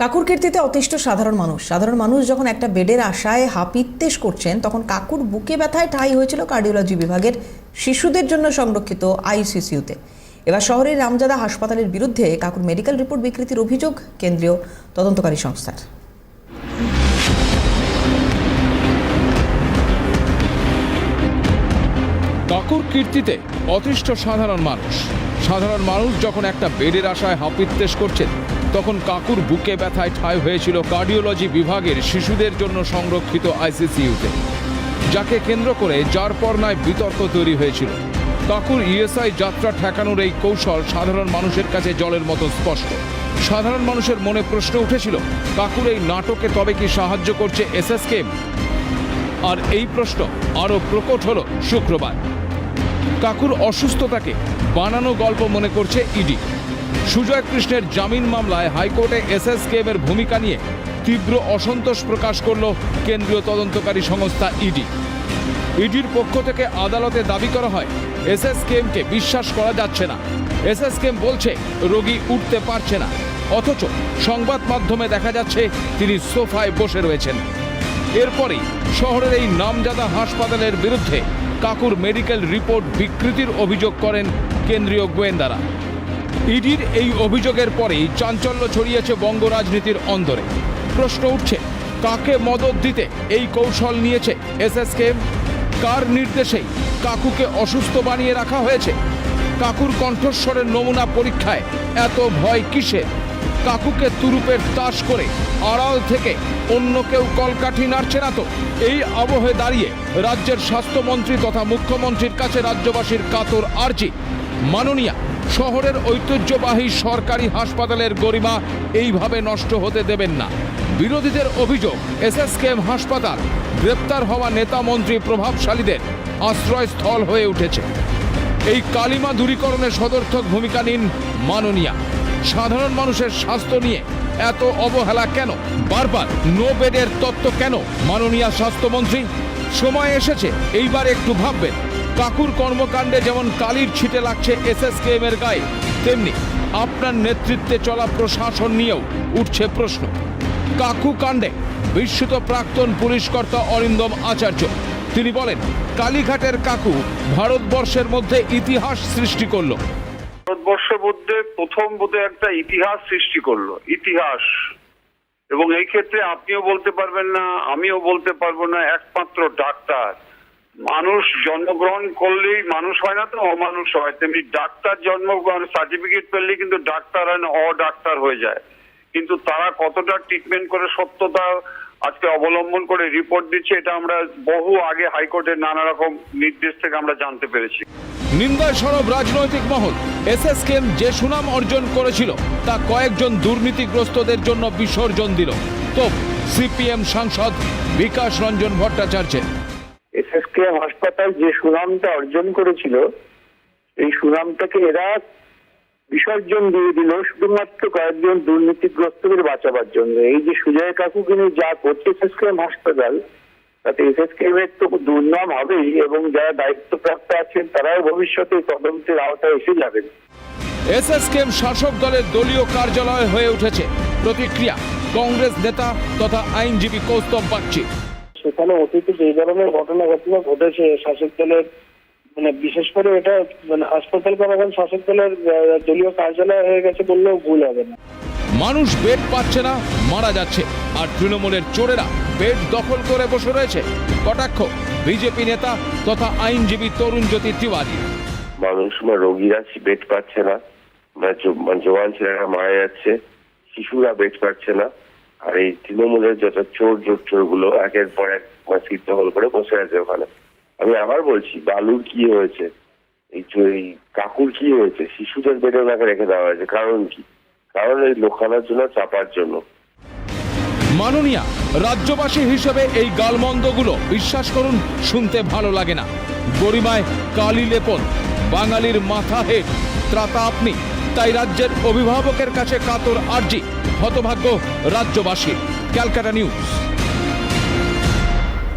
কাকুর কীর্তিতে অতিষ্ঠ সাধারণ মানুষ। সাধারণ মানুষ যখন একটা বেডের আশায় হাপিত্তেশ করছেন, তখন কাকুর বুকে ব্যথায় ঠাঁই হয়েছিল কার্ডিওলজি বিভাগের শিশুদের জন্য সংরক্ষিত আইসিসিউতে। এবার শহরের রামজাদা হাসপাতালের বিরুদ্ধে কাকুর মেডিকেল রিপোর্ট বিকৃতির অভিযোগ কেন্দ্রীয় তদন্তকারী সংস্থার। কাকুর কীর্তিতে অতিষ্ঠ সাধারণ মানুষ। সাধারণ মানুষ যখন একটা বেডের আশায় হাপিত্তেশ করছেন, তখন কাকুর বুকে ব্যথায় ঠাঁই হয়েছিল কার্ডিওলজি বিভাগের শিশুদের জন্য সংরক্ষিত আইসিসিইউতে, যাকে কেন্দ্র করে যার পর নয় বিতর্ক তৈরি হয়েছিল। কাকুর ইএসআই যাত্রা ঠেকানোর এই কৌশল সাধারণ মানুষের কাছে জলের মতো স্পষ্ট। সাধারণ মানুষের মনে প্রশ্ন উঠেছিল, কাকুর এই নাটকে তবে কি সাহায্য করছে এসএসকেম আর এই প্রশ্ন আরও প্রকট হল শুক্রবার। কাকুর অসুস্থতাকে বানানো গল্প মনে করছে ইডি। সুজয় কৃষ্ণের জামিন মামলায় হাইকোর্টে এসএসকেএম এর ভূমিকা নিয়ে তীব্র অসন্তোষ প্রকাশ করল কেন্দ্রীয় তদন্তকারী সংস্থা ইডি। ইডির পক্ষ থেকে আদালতে দাবি করা হয়, এসএসকেএমকে বিশ্বাস করা যাচ্ছে না। এসএসকেএম বলছে, রোগী উঠতে পারছে না। অথচ সংবাদ মাধ্যমে দেখা যাচ্ছে, তিনি সোফায় বসে রয়েছেন। এরপরেই শহরের এই নামজাদা হাসপাতালের বিরুদ্ধে কাকুর মেডিকেল রিপোর্ট বিকৃতির অভিযোগ করেন কেন্দ্রীয় গোয়েন্দারা। ইডির এই অভিযোগের পরেই চাঞ্চল্য ছড়িয়েছে বঙ্গ রাজনীতির অন্দরে। প্রশ্ন উঠছে, কাকে মদত দিতে এই কৌশল নিয়েছে এসএসকেএম? কার নির্দেশেই কাকুকে অসুস্থ বানিয়ে রাখা হয়েছে? কাকুর কণ্ঠস্বরের নমুনা পরীক্ষায় এত ভয় কিসের? কাকুকে তুরুপের তাস করে আড়াল থেকে অন্য কেউ কলকাঠি নাড়ছে না তো। এই আবহে দাঁড়িয়ে রাজ্যের স্বাস্থ্যমন্ত্রী তথা মুখ্যমন্ত্রীর কাছে রাজ্যবাসীর কাতর আর্জি। মাননীয়া, শহরের ঐতিহ্যবাহী সরকারি হাসপাতালের গরিমা এইভাবে নষ্ট হতে দেবেন না। বিরোধীদের অভিযোগ, এসএসকেএম হাসপাতাল গ্রেপ্তার হওয়া নেতা মন্ত্রী প্রভাবশালীদের আশ্রয়স্থল হয়ে উঠেছে। এই কালিমা দূরীকরণে সদর্থক ভূমিকা নিন মাননীয়া। সাধারণ মানুষের স্বাস্থ্য নিয়ে এত অবহেলা কেন? বারবার নো বেডের তত্ত্ব কেন? মাননীয় স্বাস্থ্যমন্ত্রী, সময় এসেছে, এইবার একটু ভাববেন। কাকুর কর্মকাণ্ডে যেমন কালির ছিটে লাগছে এসএসকেএম এর গায়ে, তেমনি আপনার নেতৃত্বে চলা প্রশাসন নিয়েও উঠছে প্রশ্ন। কাকু কাণ্ডে বিস্মিত প্রাক্তন পুলিশ কর্তা অরিন্দম আচার্য। তিনি বলেন, কালীঘাটের কাকু ভারতবর্ষের মধ্যে ইতিহাস সৃষ্টি করল। ভারতবর্ষের মধ্যে প্রথম বোধহয় একটা ইতিহাস সৃষ্টি করল, ইতিহাস। এবং এই ক্ষেত্রে আপনিও বলতে পারবেন না, আমিও বলতে পারব না, একমাত্র ডাক্তার। মানুষ জন্মগ্রহণ করলেই মানুষ হয় না তো, অমানুষ হয়। তেমনি ডাক্তার জন্মগ্রহণ সার্টিফিকেট পেলেই কিন্তু ডাক্তার হয় না, অডাক্তার হয়ে যায়। কিন্তু তারা কতটা ট্রিটমেন্ট করে সত্যতা আজকে অবলম্বন করে রিপোর্ট দিচ্ছে এটা আমরা বহু আগে হাইকোর্টের নানা রকম নির্দেশ থেকে আমরা জানতে পেরেছি। নিন্দায় সরব রাজনৈতিক মহল এসএসকেএম যে সুনাম অর্জন করেছিল তা কয়েকজন দুর্নীতিগ্রস্তদের জন্য বিসর্জন দিল। তো সিপিএম সাংসদ বিকাশ রঞ্জন ভট্টাচার্যের। এসএসকে হাসপাতাল যে সুনামটা অর্জন করেছিল এই সুনামটাকে এরা বিসর্জন দিয়ে দিল শুধুমাত্র কয়েকজন দুর্নীতিগ্রস্তদের বাঁচাবার জন্য। এই যে সুজয় কাকু কিন্তু যা করছে এসএসকেএম হাসপাতাল তাতে এসএসকেএম এর তো দুর্নাম হবেই এবং যারা দায়িত্বপ্রাপ্ত আছেন তারাও ভবিষ্যতে তদন্তের আওতায় এসে যাবেন। এসএসকেএম শাসক দলের দলীয় কার্যালয় হয়ে উঠেছে। প্রতিক্রিয়া কংগ্রেস নেতা তথা আইনজীবী কৌস্তব বাগচি। সেখানে অতীতে যে ধরনের ঘটনা ঘটনা ঘটেছে শাসক দলের মানে বিশেষ করে এটা মানে হাসপাতাল করা এখন শাসক দলের দলীয় কার্যালয় হয়ে গেছে বললেও ভুল হবে না। মানুষ বেড পাচ্ছে না মারা যাচ্ছে। আর তৃণমূলের চোরেরা বেড দখল করে বসে রয়েছে। কটাক্ষ বিজেপি নেতা তথা আইনজীবী তরুণ জ্যোতি তিওয়ারি। মানুষ বা রোগীরা বেড পাচ্ছে না মানে জোয়ান ছেলেরা মারা যাচ্ছে শিশুরা বেড পাচ্ছে না। আর এই তৃণমূলের যত চোর জোর চোরগুলো একের পর এক মানে সিট দখল করে বসে আছে ওখানে। আমি আবার বলছি বালুর কি হয়েছে? এই কাকুর কি হয়েছে? শিশুদের বেডে ওনাকে রেখে দেওয়া হয়েছে। কারণ কি? কারণ এই লোকানোর জন্য চাপার জন্য। মাননীয়া, রাজ্যবাসী হিসেবে এই গালমন্দগুলো বিশ্বাস করুন, শুনতে ভালো লাগে না। গরিমায় কালি লেপন, বাঙালির মাথা হেট, ত্রাতা আপনি, তাই রাজ্যের অভিভাবকের কাছে কাতর আর্জি। হতভাগ্য রাজ্যবাসী, ক্যালকাটা নিউজ।